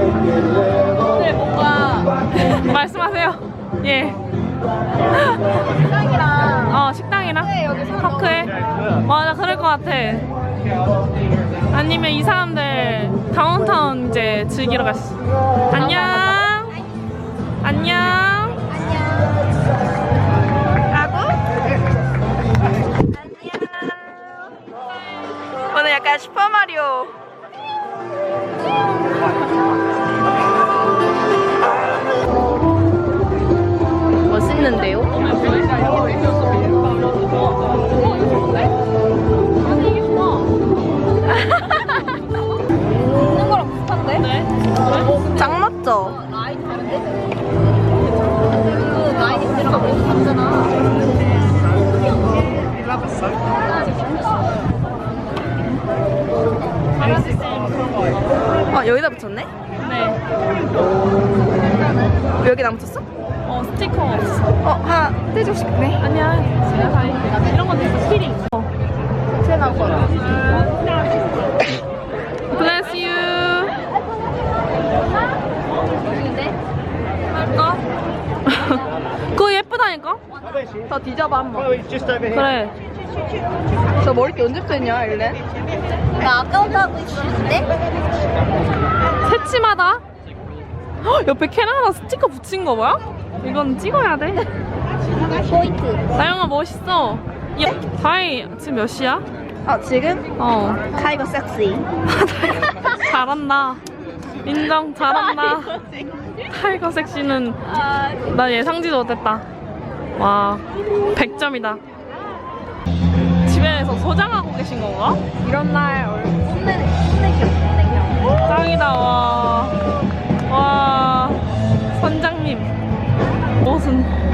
오늘 뭔가 말씀하세요. 예. 식당이랑 어, 식당이랑 네, 여기 사람 파크에. 맞아, 그럴 것 같아. 아니면 이 사람들 다운타운 이제 즐기러 갔어. 안녕. 안녕. 약간 슈퍼마리오 멋있는데요? 있는 거랑 비슷한데? 네. 짱 맞죠? 라인 다른데? 그 라인이 들어가고 있 아 여기다 붙였네? 네. 여기다 안 붙였어? 어, 스티커 없어. 어 하나 떼주고 싶네. 아니야. 제가 다 이런 것도 있어. 키링. 어. 제 나올 거라. Bless you. 할까? 그거 예쁘다니까? 더 뒤져봐 한번. 그래. 저 머리띠 언제부터 했냐 일렌? 나 아까부터 하고 있었는데? 새침하다. 헉, 옆에 캐나다 스티커 붙인 거 뭐야? 이건 찍어야 돼. 포인트. 나영아 멋있어. 야, 다이 지금 몇 시야? 아 지금? 어. 타이거 섹시. 잘한다. 인정, 잘한다. 타이거 섹시는 나 예상지도 못했다. 와, 100점이다. 소장하고 계신 건가? 이런 날 뽐내 뽐내기요 뽐내기요. 짱이다, 와. 와, 선장님. 옷은.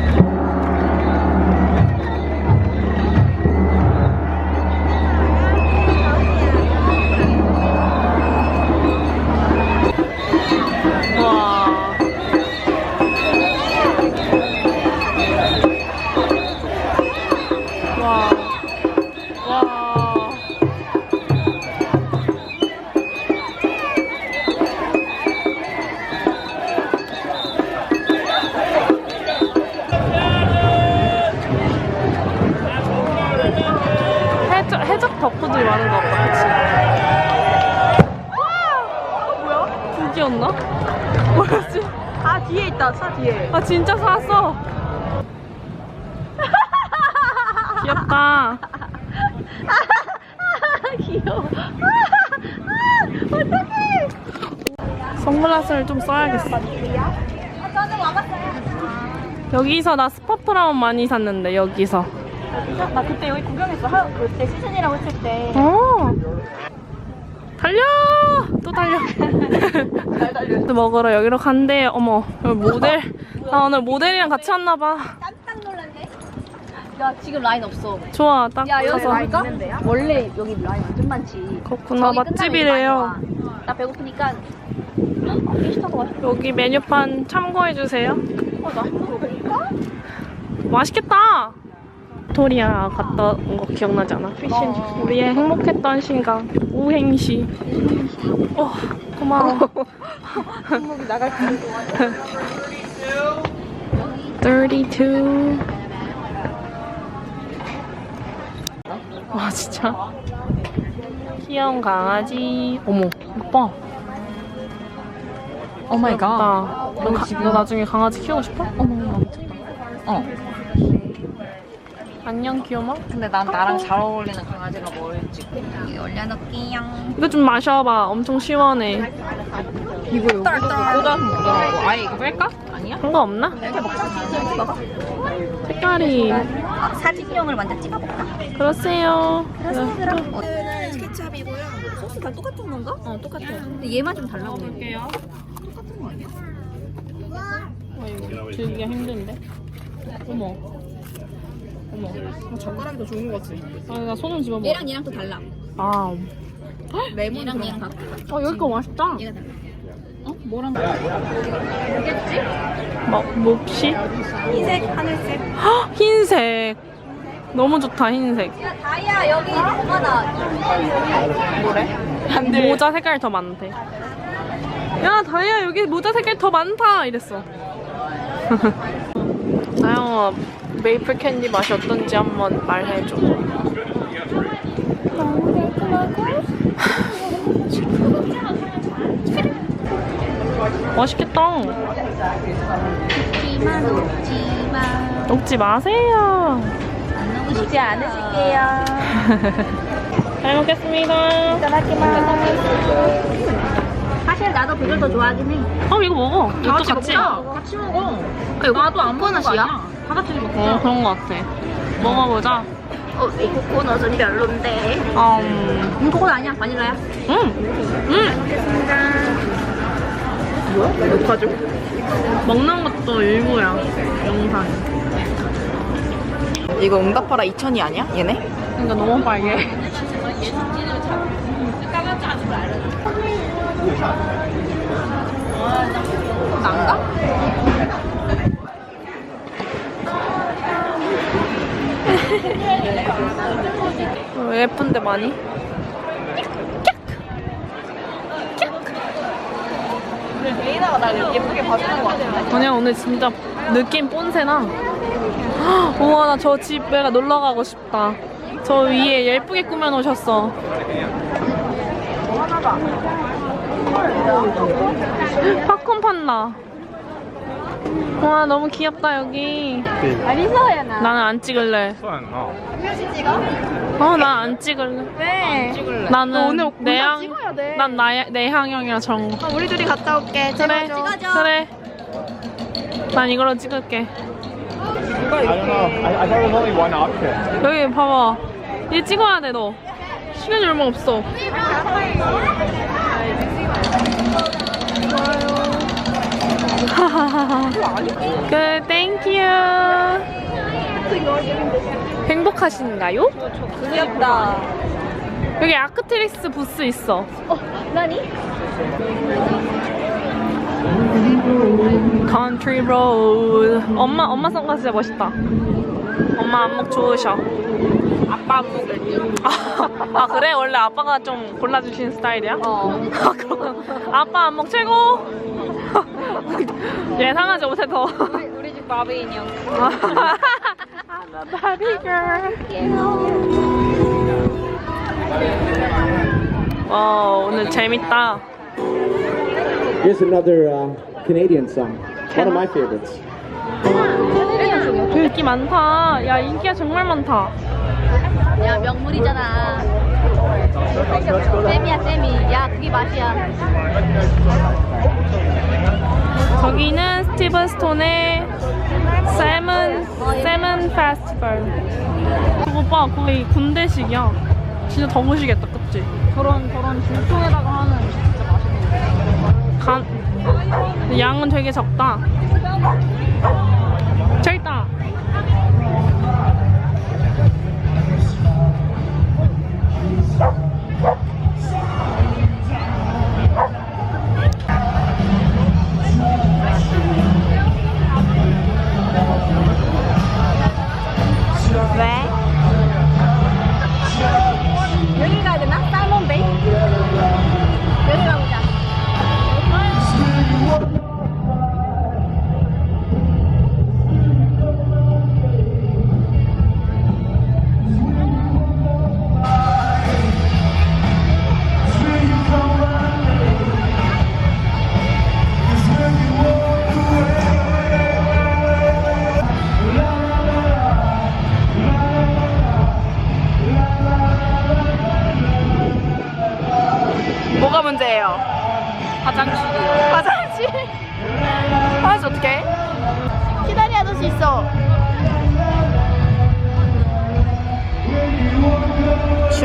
귀엽다. 귀여워. 선글라스를 좀 써야겠어. 저는 와봤어요. 여기서 나 스파프라운 많이 샀는데, 여기서. 나 그때 여기 구경했어. 하, 그때 시즌이라고 했을 때. 어. 달려! 또 달려. 잘 달려. 또 먹으러 여기로 간대. 어머, 여기 모델. 나 오늘 모델이랑 같이 왔나봐. 야 지금 라인 없어. 좋아, 딱 야 여기 가서. 라인 있는데요? 원래 여기 라인 완전 많지. 그렇구나, 저기 끝나면 맛집이래요. 이제 많이 와. 나 배고프니까 맛있어. 여기 메뉴판 참고해주세요. 어, 나 먹을까? 맛있겠다! 빅토리아 갔다 온 거 기억나지 않아? 피쉬. 어. 우리의 행복했던 시간. 우행시. 어, 고마워. 손목이 나갈 뻔도 32. 와, 진짜. 귀여운 강아지. 어머, 오빠. 오 마이 갓. 나, 너, 가- 너 나중에 강아지 키우고 싶어? 어머, 어. 안녕, 귀여워. 근데 난 나랑 잘 어울리는 강아지가 뭘지. 여기 올려놓을게요. 이거 좀 마셔봐. 엄청 시원해. 이거 여기서 꽂아서 먹더라고. 아예 이거 뺄까? 아니야? 상관없나? 색깔이. 아, 사진용을 먼저 찍어볼까? 그러세요. 오늘은 스케치업이고요. 소스 다 똑같은 건가? 어, 똑같아. 근데 얘만 좀 달라 보여. 볼게요. 똑같은 거 아니야? 어, 이거 들기가 힘든데. 어머. 어머. 젓가락이 더 좋은 거 같지? 아, 나손좀 집어봐. 얘랑 얘랑 또 달라. 아, 레몬 얘랑 다. 어, 여기 거 맛있다. 얘가 달라. 어? 뭐랑 뭐, 몹시? 흰색, 하늘색. 헉, 흰색. 너무 좋다, 흰색. 야 다이아 여기 많아. 뭐래? 모자 색깔 더 많대. 야, 다이아 여기 모자 색깔 더 많다! 이랬어. 나영아, 메이플 캔디 맛이 어떤지 한번 말해줘. 맛있겠다. 웃지 마 웃지마. 녹지 마세요. 쉽지 않으실게요. 잘 먹겠습니다. 사실 나도 그걸 더 좋아하긴 해. 어, 이거 먹어. 이것도 같이. 같이 먹어. 나도 안 먹는 거 아니야? 다 같이 먹자. 어, 그런 거 같아. 먹어보자. 어, 이 코코넛은 별론데. 음, 음, 코코넛 아니야, 바닐라야. 음, 음. 뭐야? 녹화죠? 먹는 것도 일부야. 영상. 이거 응답하라 2000이 아니야? 얘네? 그러니까 너무 빨개. 난가? 왜 예쁜데 많이? 레이나가 날 예쁘게 봐주는 거 같은데? 아니야 오늘 진짜 느낌 뽐새나. 헉, 우와 나 저 집에 놀러 가고 싶다. 저 위에 예쁘게 꾸며 놓으셨어. 팝콘 판다. 와 너무 귀엽다 여기. 어디서야 나? 나는 안 찍을래. 算啊， 어, 난안 찍을래. 왜? 나는 오늘 내향, 찍어야 돼. 난 나의 내향형이라 저런 거. 우리 둘이 갔다 올게. 그래, 찍어줘. 그래. 난 이걸로 찍을게. I don't know. I, I thought it was only one option. 여기 봐봐. 얘 찍어야 돼, 너. 시간이 얼마 없어. Good, thank you. 행복하신가요? 귀엽다. 여기 아크트리스 부스 있어. 어, 나니? Country Road. 엄마 엄마 선글라스 진짜 멋있다. 엄마 안목 좋으셔. 아빠 안목을. 아, 아, 그래 원래 아빠가 좀 골라주시는 스타일이야? 어. 아 그렇구나. 아빠 안목 최고. 예상하지 못해서. 우리, 우리 집 바비 인형. I'm a Barbie girl. 와 오늘 재밌다. Here's another uh, Canadian song. One of my favorites. 인기 많다. 야 인기가 정말 많다. 야, 명물이잖아. 쌤이야, 쌤이. 야, 그게 맛이야. 저기는 스티븐 스톤의 세븐 세븐 페스티벌. 저거 봐 거의 군대식이야. 진짜 더 보시겠다, 그치? 저런, 저런 줄통에다가 하는 진짜 맛있는 간 양은 되게 적다.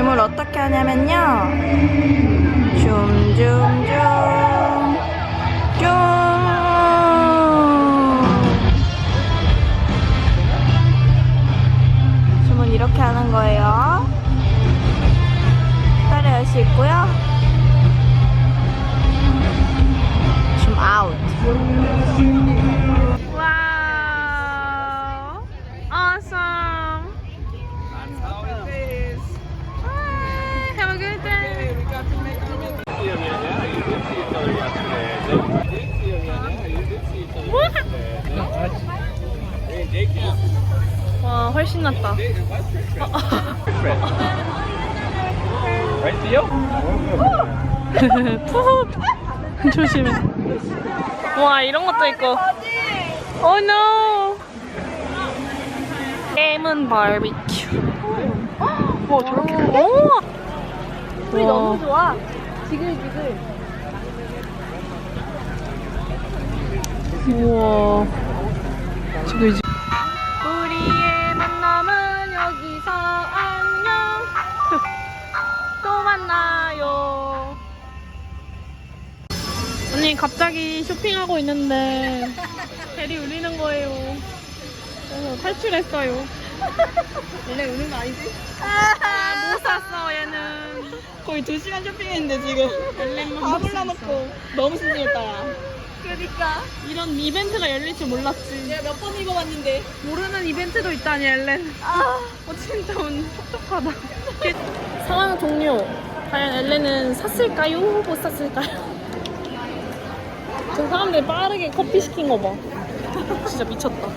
춤을 어떻게 하냐면요. 춤춤춤 춤. 이렇게 하는 거예요. 딸에 할수 있고요. Right to you? 푸 조심해. 와, 이런 것도 있고. Oh no. 레몬 바비큐. 와, 저렇게. 오! 우리 너무 좋아. 지글지글. 우와. 지금 이제. 언니 갑자기 쇼핑하고 있는데 벨이 울리는 거예요. 그래서 탈출했어요. 원래 우는 거 아니지? 아, 못 샀어 얘는. 거의 2시간 쇼핑했는데 지금 엘렌만 다. 골라놓고 너무 신기했다 야 그러니까. 이런 이벤트가 열릴 줄 몰랐지. 내가 몇 번 입어봤는데 모르는 이벤트도 있다니 엘렌. 아. 어 진짜 운 똑똑하다. 상황 종료. 과연 엘렌은 샀을까요? 못 샀을까요? 저 사람들 빠르게 커피 시킨 거 봐. 진짜 미쳤다.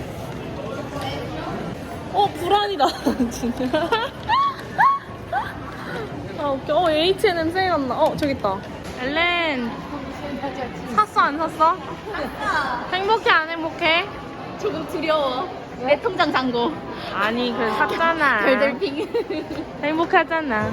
어 불안이다 진짜. 아 웃겨. 어 H&M 세일한다. 어 저기 있다. 엘렌 샀어 안 샀어? 행복해 안 행복해? 조금 두려워 내 통장 잔고 아니 그 샀잖아. 별들핑 행복하잖아.